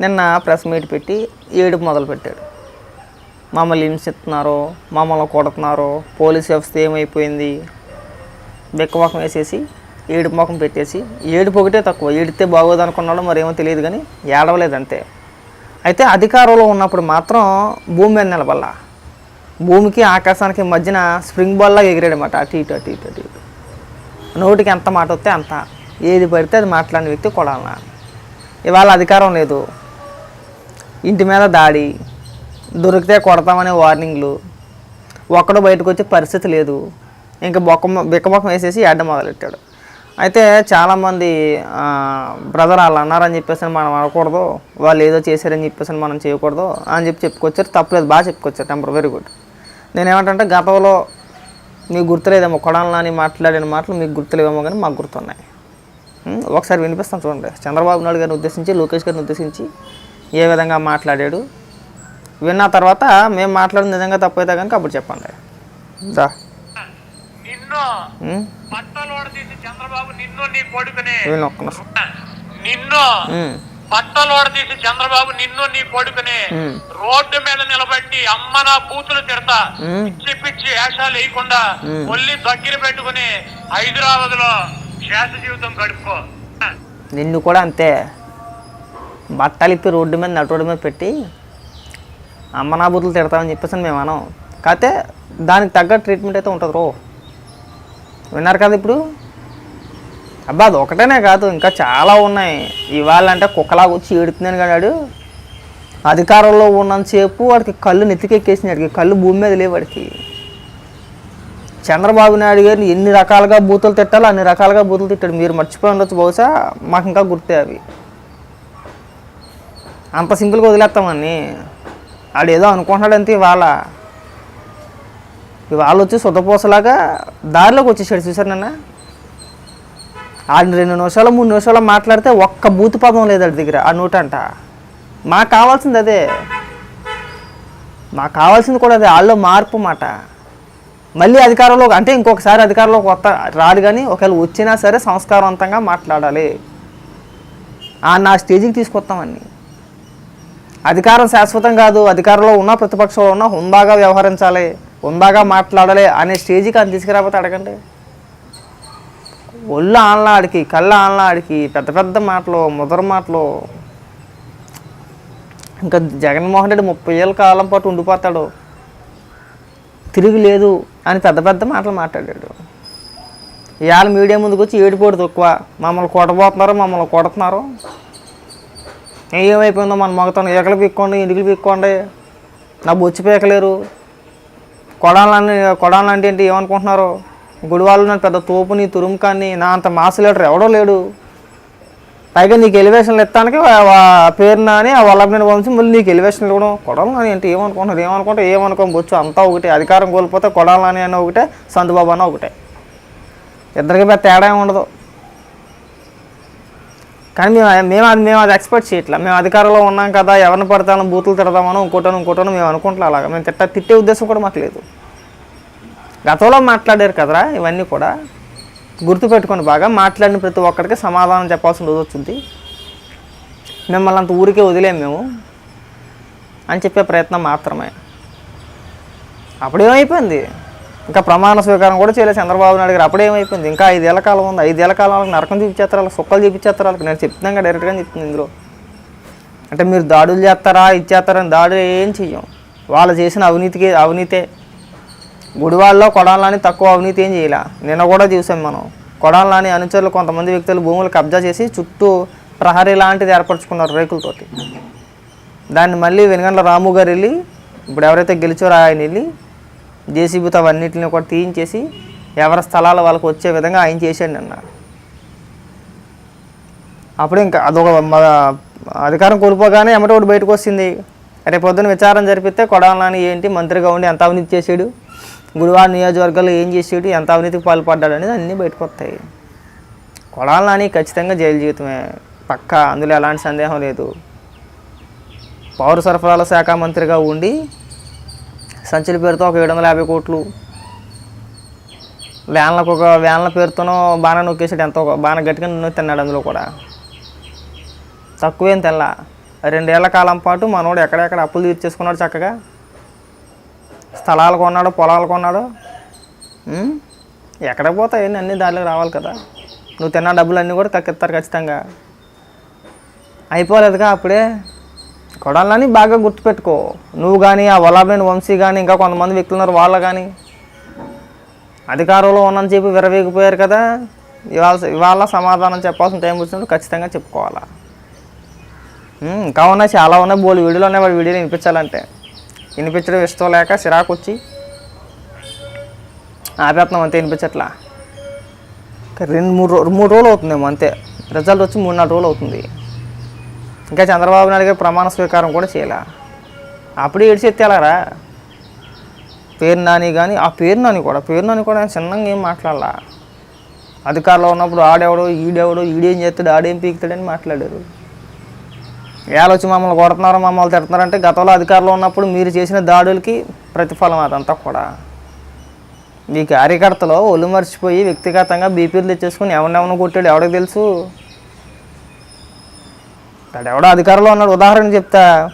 నిన్న press meet పెట్టి ఏడుపు మొదలుపెట్టాడు. మమ్మల్ని హింసిస్తున్నారు మమ్మల్ని కొడుతున్నారు? పోలీస్ వ్యవస్థ ఏమైపోయింది? బిక్కమొఖం వేసేసి ఏడుపు ముఖం పెట్టేసి ఏడుపు ఒకటే తక్కువ. ఏడితే బాగోదు అనుకున్నాడో మరేమో తెలియదు కానీ ఏడవలేదు అంతే. అయితే అధికారంలో ఉన్నప్పుడు మాత్రం భూమి మీద నిలబల్లా భూమికి ఆకాశానికి మధ్యన స్ప్రింగ్ బాల్లా ఎగిరాడనమాట అటు ఇటు అటు ఇటు అటు ఇటు. నోటికి ఎంత మాట వస్తే అంత. ఏది పడితే అది మాట్లాడిన వ్యక్తి కొడాలన్నా ఇవాళ అధికారం లేదు. ఇంటి మీద దాడి దొరికితే కొడతామనే వార్నింగ్లు. ఒక్కడు బయటకు వచ్చే పరిస్థితి లేదు. ఇంకా బొక్క బిక్కబొక్కం వేసేసి ఎడ్డ మొదలెట్టాడు. అయితే చాలామంది బ్రదర్ వాళ్ళు అన్నారని చెప్పేసి మనం అనకూడదు. వాళ్ళు ఏదో చేశారని చెప్పేసి మనం చేయకూడదు అని చెప్పి చెప్పుకొచ్చారు. తప్పలేదు బాగా చెప్పుకొచ్చారు. టెంపర్ వెరీ గుడ్ నేను ఏమంటే గతంలో మీకు గుర్తులేదేమో కొడాలని మాట్లాడిన మాటలు మీకు గుర్తులేవేమో కానీ మాకు గుర్తున్నాయి. ఒకసారి వినిపిస్తాను చూడండి. చంద్రబాబు నాయుడు గారిని ఉద్దేశించి లోకేష్ గారిని ఉద్దేశించి ఏ విధంగా మాట్లాడాడు? విన్న తర్వాత మేము మాట్లాడిన నిజంగా తప్పైతే కనుక అప్పుడు చెప్పండి. దా. నిన్ను చంద్రబాబు నిన్ను నీ కొడుకుని. ఒక్క నిన్ను చంద్రబాబు నిన్ను నీ. రోడ్డు మీద నిలబెట్టి అమ్మ నా బూతులు తిడతా. పిచ్చి పిచ్చి వేషాలు వేయకుండా. ఒళ్ళి దగ్గర పెట్టుకుని హైదరాబాద్లో శేష జీవితం గడుపుకో. నిన్ను కూడా అంతే. బట్టలు ఇప్పి రోడ్డు మీద నటోడి మీద పెట్టి అమ్మనా బుద్ధులు తిడతామని చెప్పేసి మేము అనం కాకపోతే దానికి తగ్గ ట్రీట్మెంట్ అయితే ఉంటుంది రో. విన్నారు కదా ఇప్పుడు? అబ్బా అది ఒకటేనే కాదు ఇంకా చాలా ఉన్నాయి. ఇవాళ అంటే కుక్కలాగా వచ్చి ఏడుతుందని కాడాడు అధికారంలో ఉన్నంతసేపు వాడికి కళ్ళు నెత్తికెక్కేసింది వాడికి కళ్ళు భూమి మీద లేవు వాడికి. చంద్రబాబు నాయుడు గారిని ఎన్ని రకాలుగా బూతులు తిట్టాలో అన్ని రకాలుగా బూతులు తిట్టాడు. మీరు మర్చిపోయి ఉండొచ్చు బహుశా మాకు ఇంకా గుర్తే అవి. అంత సింపుల్గా వదిలేస్తామని వాడు ఏదో అనుకుంటున్నాడంతే ఇవాళ. ఇవాళ వచ్చి సుతపోసలాగా దారిలోకి వచ్చేసాడు చూసారు నిన్న? ఆడిని రెండు నిమిషాలు మూడు నిమిషాలు మాట్లాడితే ఒక్క బూతు పదం లేదు వాడి దగ్గర ఆ నోటంట. మాకు కావాల్సింది అదే. మాకు కావాల్సింది కూడా అదే వాళ్ళు మార్పు మాట. మళ్ళీ అధికారంలో అంటే ఇంకొకసారి అధికారంలోకి వస్తా రాడు కానీ ఒకవేళ వచ్చినా సరే సంస్కారవంతంగా మాట్లాడాలి. ఆ నా స్టేజ్కి తీసుకొస్తామని అధికారం శాశ్వతం కాదు అధికారంలో ఉన్న ప్రతిపక్షంలో ఉన్న హుందాగా వ్యవహరించాలి హుందాగా మాట్లాడాలి అనే స్టేజ్కి అని తీసుకురాకపోతే అడగండి. ఒళ్ళు ఆనలాడికి కళ్ళ ఆనలాడికి పెద్ద పెద్ద మాటలు ముదర మాటలు. ఇంకా జగన్మోహన్ రెడ్డి ముప్పై ఏళ్ళ కాలం పాటు ఉండిపోతాడు. తిరిగి లేదు అని పెద్ద పెద్ద మాటలు మాట్లాడాడు. ఇవాళ మీడియా ముందుకు వచ్చి ఏడిపోడు తక్కువ. మమ్మల్ని కొట్టబోతున్నారు మమ్మల్ని కొడుతున్నారు. ఏమైపోయిందో మన మొగతాను ఎకలు పీక్కోండి ఇంటికి పీక్కోండి. నా బొచ్చి పీకలేరు. కొడాలని కొడాలంటే ఏంటి ఏమనుకుంటున్నారు? గుడివాళ్ళు నన్ను పెద్ద తోపుని తురుముకాన్ని నా అంత మాస్ లీటర్ ఎవడో లేడు. పైగా నీకు ఎలివేషన్లు ఎత్తానికి పేరున అని ఆ వాళ్ళ పంపించి మళ్ళీ నీకు ఎలివేషన్లు ఇవ్వడం. కొడాలి అని ఏంటి ఏమనుకుంటున్నారు? ఏమనుకుంటే ఏమనుకో బొచ్చు అంతా ఒకటే అధికారం కోల్పోతే కొడాలని అని ఒకటే సందుబాబు అని ఒకటే. ఇద్దరికి పెద్ద తేడా ఉండదు. కానీ మేము మేము అది మేము అది ఎక్స్పెక్ట్ చేయట్లా. మేము అధికారంలో ఉన్నాం కదా ఎవరిని పడతాను బూతులు తిడదామనో ఇంకోటను ఇంకోటను మేము అనుకుంటాం అలాగా. మేము తిట్ట తిట్టే ఉద్దేశం కూడా మాకు లేదు. గతంలో మాట్లాడారు కదరా ఇవన్నీ కూడా. గుర్తుపెట్టుకొని బాగా మాట్లాడిన ప్రతి ఒక్కరికి సమాధానం చెప్పాల్సిన రోజు వచ్చింది. మిమ్మల్ని అంత ఊరికే వదిలేం మేము. అని చెప్పే ప్రయత్నం మాత్రమే. అప్పుడేమైపోయింది? ఇంకా ప్రమాణ స్వీకారం కూడా చేయలేదు చంద్రబాబు నాయుడు గారు. అప్పుడేమైపోయింది ఇంకా ఐదేళ్ళ కాలం ఉంది. ఐదేళ్ళ కాలం వాళ్ళకి నరకం చూపించేస్తారు వాళ్ళకి సుక్కలు చూపించేస్తారు వాళ్ళకి నేను చెప్తున్నాగా డైరెక్ట్గా చెప్తుంది ఇందులో. అంటే మీరు దాడులు చేస్తారా ఇచ్చేస్తారని దాడులు ఏం చెయ్యం. వాళ్ళు చేసిన అవినీతికి అవినీతే. గుడివాళ్ళలో కొడాలని తక్కువ అవినీతి ఏం చేయలే? నిన్న కూడా చూసాం మనం. కొడాలని అనుచరులు కొంతమంది వ్యక్తులు భూములు కబ్జా చేసి చుట్టూ ప్రహరీ లాంటిది ఏర్పరచుకున్నారు రేకులతోటి దాన్ని మళ్ళీ వెనుగండ్ల రాము గారు వెళ్ళి ఇప్పుడు ఎవరైతే గెలిచారో ఆయన వెళ్ళి జేసీబీతో అవన్నిటిని కూడా తీయించేసి ఎవరి స్థలాలు వాళ్ళకి వచ్చే విధంగా ఆయన చేశాడు నిన్న. అప్పుడు ఇంకా అదొక అధికారం కోల్పోగానే ఎమ్మటి ఒకటి బయటకు వస్తుంది. రేపు పొద్దున విచారం జరిపితే కొడాలని ఏంటి మంత్రిగా ఉండి ఎంత అవినీతి చేశాడు గుడివాడ నియోజకవర్గాల్లో ఏం చేసాడు ఎంత అవినీతికి పాల్పడ్డాడు అనేది అన్నీ బయటకు వస్తాయి. కొడాలని ఖచ్చితంగా జైలు జీవితమే. పక్కా అందులో ఎలాంటి సందేహం లేదు. పౌర సరఫరాల శాఖ మంత్రిగా ఉండి సంచుల పేరుతో ఒక ఏడు వందల యాభై కోట్లు. వ్యాన్లకు ఒక వ్యాన్ల పేరుతోనో బాగా నొక్కేసాడు ఎంతో బాగా గట్టిగా తిన్నాడు అందులో కూడా. తక్కువేం తెల్ల. రెండేళ్ళ కాలం పాటు మనోడు ఎక్కడెక్కడ అప్పులు తీర్చేసుకున్నాడు చక్కగా. స్థలాలు కొన్నాడు పొలాలు కొన్నాడు. ఎక్కడ పోతాయి అన్ని దారిలోకి రావాలి కదా. నువ్వు తిన్న డబ్బులు అన్నీ కూడా కక్కిస్తారు ఖచ్చితంగా. అయిపోలేదుగా అప్పుడే? కొడాలని బాగా గుర్తుపెట్టుకో. నువ్వు కానీ ఆ వలాబేని వంశీ కానీ ఇంకా కొంతమంది వ్యక్తులు ఉన్నారు వాళ్ళ కానీ అధికారంలో ఉన్నని చెప్పి విరవేగిపోయారు కదా. ఇవాళ ఇవాళ సమాధానం చెప్పాల్సిన టైం వచ్చినప్పుడు ఖచ్చితంగా చెప్పుకోవాలా. ఇంకా ఉన్నాయి చాలా ఉన్నాయి బోలు వీడియోలు ఉన్నాయి. వాడు వీడియోలు వినిపించాలంటే. వినిపించడం ఇష్టం లేక సిరాకు వచ్చి ఆపేస్తున్నాం అంతే వినిపించట్లా. రెండు మూడు రో- మూడు రోజులు అవుతుందేమో అంతే. రిజల్ట్ వచ్చి మూడు నాలుగు రోజులు అవుతుంది. ఇంకా చంద్రబాబు నాయుడు గారు ప్రమాణ స్వీకారం కూడా చేయాల. అప్పుడు ఏడ్చి ఎత్తేలారా? పేరు నాని కానీ ఆ పేరు నాని కూడా పేరు నాని కూడా చిన్నంగా చిన్నగా ఏం మాట్లాడాల? అధికారంలో ఉన్నప్పుడు ఆడెవడో ఈడెవడో ఈడేం చేస్తాడు ఆడేం పీకుతాడని మాట్లాడారు. ఏళ్ళు వచ్చి మమ్మల్ని కొడుతున్నారు మమ్మల్ని తిడుతున్నారంటే గతంలో అధికారంలో ఉన్నప్పుడు మీరు చేసిన దాడులకి ప్రతిఫలం అదంతా కూడా. మీ కార్యకర్తలో ఒళ్ళు మర్చిపోయి వ్యక్తిగతంగా బీపీలు తెచ్చేసుకుని ఎవరినెవరిని కొట్టాడు ఎవడికి తెలుసు? ఎవడో అధికారంలో ఉన్నాడు. ఉదాహరణ చెప్తా.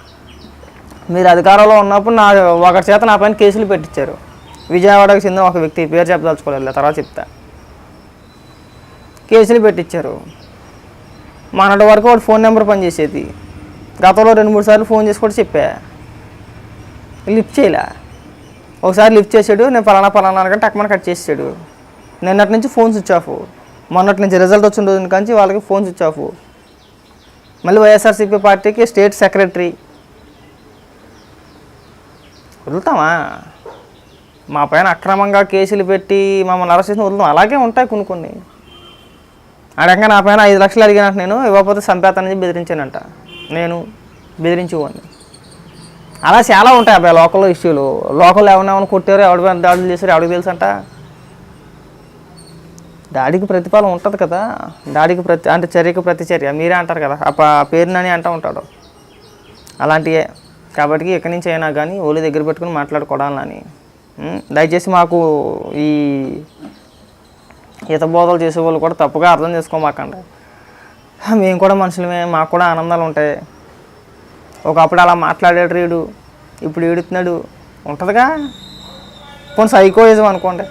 మీరు అధికారంలో ఉన్నప్పుడు నా ఒకరి చేత నా పైన కేసులు పెట్టించారు విజయవాడకు చెందిన ఒక వ్యక్తి పేరు చెప్పదలుచుకోలేదు. తర్వాత చెప్తా. కేసులు పెట్టించారు మొన్నటి వరకు వాడు ఫోన్ నెంబర్ పనిచేసేది. గతంలో రెండు మూడు సార్లు ఫోన్ చేసి కూడా చెప్పా. లిఫ్ట్ చేయలే. ఒకసారి లిఫ్ట్ చేసాడు. నేను పలానా పలానా అనగా టక్మని కట్ చేసాడు నిన్నటి నుంచి ఫోన్ స్విచ్ ఆఫ్. మొన్నటి నుంచి రిజల్ట్ వచ్చిన రోజు నుంచి వాళ్ళకి ఫోన్ స్విచ్ ఆఫ్. మళ్ళీ వైఎస్ఆర్సీపీ పార్టీకి స్టేట్ సెక్రటరీ. వదులుతామా? మా పైన అక్రమంగా కేసులు పెట్టి మమ్మల్ని అరెస్ట్ చేసిన వదులుతాం. అలాగే ఉంటాయి కొన్ని కొన్ని. అడగంగా నా పైన ఐదు లక్షలు అడిగినట్టు నేను ఇవ్వకపోతే సంపేతానని బెదిరించానంట. నేను బెదిరించేవాడిని. అలా చాలా ఉంటాయి అబ్బాయి లోకల్లో ఇష్యూలు. లోకల్ ఎవరినెవరిని కొట్టారు ఎవరి దాడులు చేశారు ఎవడికి తెలుసు దాడికి ప్రతిఫలం ఉంటుంది కదా. దాడికి ప్రతి అంటే చర్యకు ప్రతిచర్య. మీరే అంటారు కదా. ఆ పేరునని అంటూ ఉంటాడు. అలాంటివే కాబట్టి ఎక్కడి నుంచి అయినా కానీ ఓళ్ళు దగ్గర పెట్టుకుని మాట్లాడుకోవాలని దయచేసి మాకు ఈ ఈత బోధలు చేసే వాళ్ళు కూడా తప్పుగా అర్థం చేసుకోమాకండి. మేము కూడా మనుషులమే మాకు కూడా ఆనందాలు ఉంటాయి. ఒకప్పుడు అలా మాట్లాడాడు రీడు ఇప్పుడు ఏడుతున్నాడు. ఉంటుందిగా. పోనీ సైకోయిజం అనుకోండి.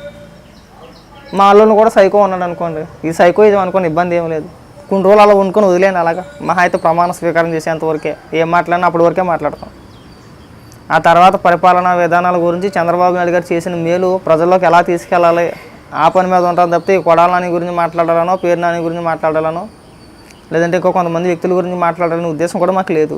మా అల్లుని కూడా సైకో ఉన్నాడు అనుకోండి. ఈ సైకో ఇది అనుకోండి ఇబ్బంది ఏం లేదు. కొన్ని రోజులు అలా వండుకొని వదిలేను అలాగా. మహా అయితే ప్రమాణ స్వీకారం చేసేంత వరకే. ఏం మాట్లాడినా అప్పటి వరకే మాట్లాడతాం. ఆ తర్వాత పరిపాలనా విధానాల గురించి చంద్రబాబు నాయుడు గారు చేసిన మేలు ప్రజల్లోకి ఎలా తీసుకెళ్ళాలి? ఆ పని మీద ఉంటాం తప్పితే ఈ కొడాల నాని గురించి మాట్లాడాలనో పేరు నాని గురించి మాట్లాడాలనో లేదంటే ఇంకో కొంతమంది వ్యక్తుల గురించి మాట్లాడాలనే ఉద్దేశం కూడా మాకు లేదు.